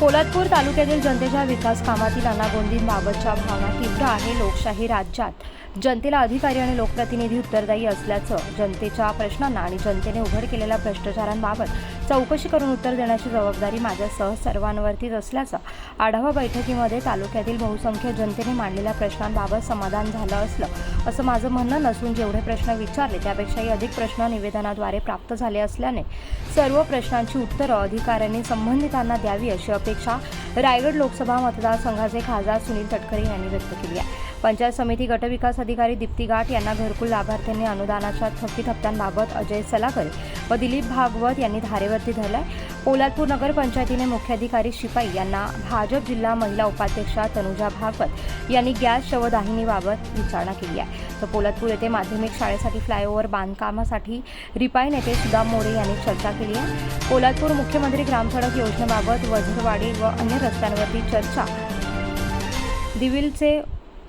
पोलादपूर तालुक्यातील जनतेच्या विकास कामातील अनागोंदींबाबतच्या भावना तीव्र आहे. लोकशाही राज्यात जनतेला अधिकारी आणि लोकप्रतिनिधी उत्तरदायी असल्याचं जनतेच्या प्रश्नांना आणि जनतेने उघड केलेल्या भ्रष्टाचारांबाबत चौकशी करून उत्तर देण्याची जबाबदारी माझ्यासह सर्वांवरतीच असल्याचं आढावा बैठकीमध्ये तालुक्यातील बहुसंख्य जनतेने मांडलेल्या प्रश्नांबाबत समाधान झालं असलं असं माझं म्हणणं नसून जेवढे प्रश्न विचारले त्यापेक्षाही अधिक प्रश्न निवेदनाद्वारे प्राप्त झाले असल्याने सर्व प्रश्नांची उत्तरं अधिकाऱ्यांनी संबंधितांना द्यावी अशी अपेक्षा रायगड लोकसभा मतदारसंघाचे खासदार सुनील तटकरे यांनी व्यक्त केली आहे. पंचायत समिती गटविकास अधिकारी दीप्ती घाट यांना घरकुल लाभार्थ्यांनी अनुदानाच्या थकीत हप्त्यांबाबत अजय सलाकर व दिलीप भागवत यांनी धारेवरती धरलाय. पोलादपूर नगर पंचायतीने मुख्याधिकारी शिपाई यांना भाजप जिल्हा महिला उपाध्यक्षा तनुजा भागवत यांनी गॅस शवदाहिनीबाबत विचारणा केली आहे. तर पोलादपूर येथे माध्यमिक शाळेसाठी फ्लायओव्हर बांधकामासाठी रिपाई नेते सुदाम मोरे यांनी चर्चा केली आहे. पोलादपूर मुख्यमंत्री ग्रामसडक योजनेबाबत वझरवाडी व अन्य रस्त्यांवरती चर्चा. दिविलचे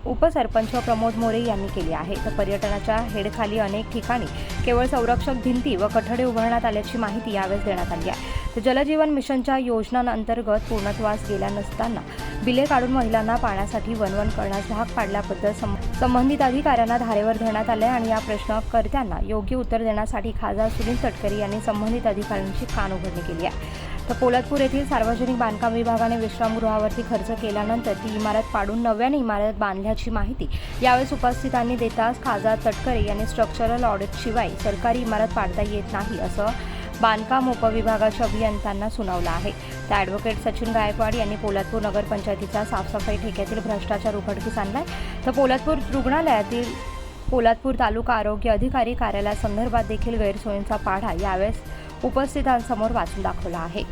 उपसरपंच प्रमोद मोरे यांनी केली आहे. तर पर्यटनाच्या हेडखाली अनेक ठिकाणी केवळ संरक्षक भिंती व कठडे उभारण्यात आल्याची माहिती यावेळेस देण्यात आली आहे. तर जलजीवन मिशनच्या योजनांअंतर्गत पूर्णत्वास गेल्या नसताना बिले काढून महिलांना पाण्यासाठी वनवन करण्यास भाग पाडल्याबद्दल सं- संबंधित अधिकाऱ्यांना धारेवर धरण्यात आले आणि या प्रश्नकर्त्यांना योग्य उत्तर देण्यासाठी खासदार सुनील तटकरी यांनी संबंधित अधिकाऱ्यांची कानउघडणी केली आहे. तर पोलादपूर येथील सार्वजनिक बांधकाम विभागाने विश्रामगृहावरती खर्च केल्यानंतर ती इमारत पाडून नव्याने इमारत बांधल्याची माहिती यावेळेस उपस्थितांनी देताच खासदार तटकरे यांनी स्ट्रक्चरल ऑडिटशिवाय सरकारी इमारत पाडता येत नाही असं बांधकाम उपविभागाच्या अभियंत्यांना सुनावलं आहे. तर ॲडव्होकेट सचिन गायकवाड यांनी पोलादपूर नगरपंचायतीचा साफसफाई ठेक्यातील भ्रष्टाचार उघडकीस आणलाय. तर पोलादपूर रुग्णालयातील पोलादपूर तालुका आरोग्य अधिकारी कार्यालयासंदर्भात देखील गैरसोयींचा पाढा यावेळेस उपस्थितांसमोर वाचून दाखवला आहे.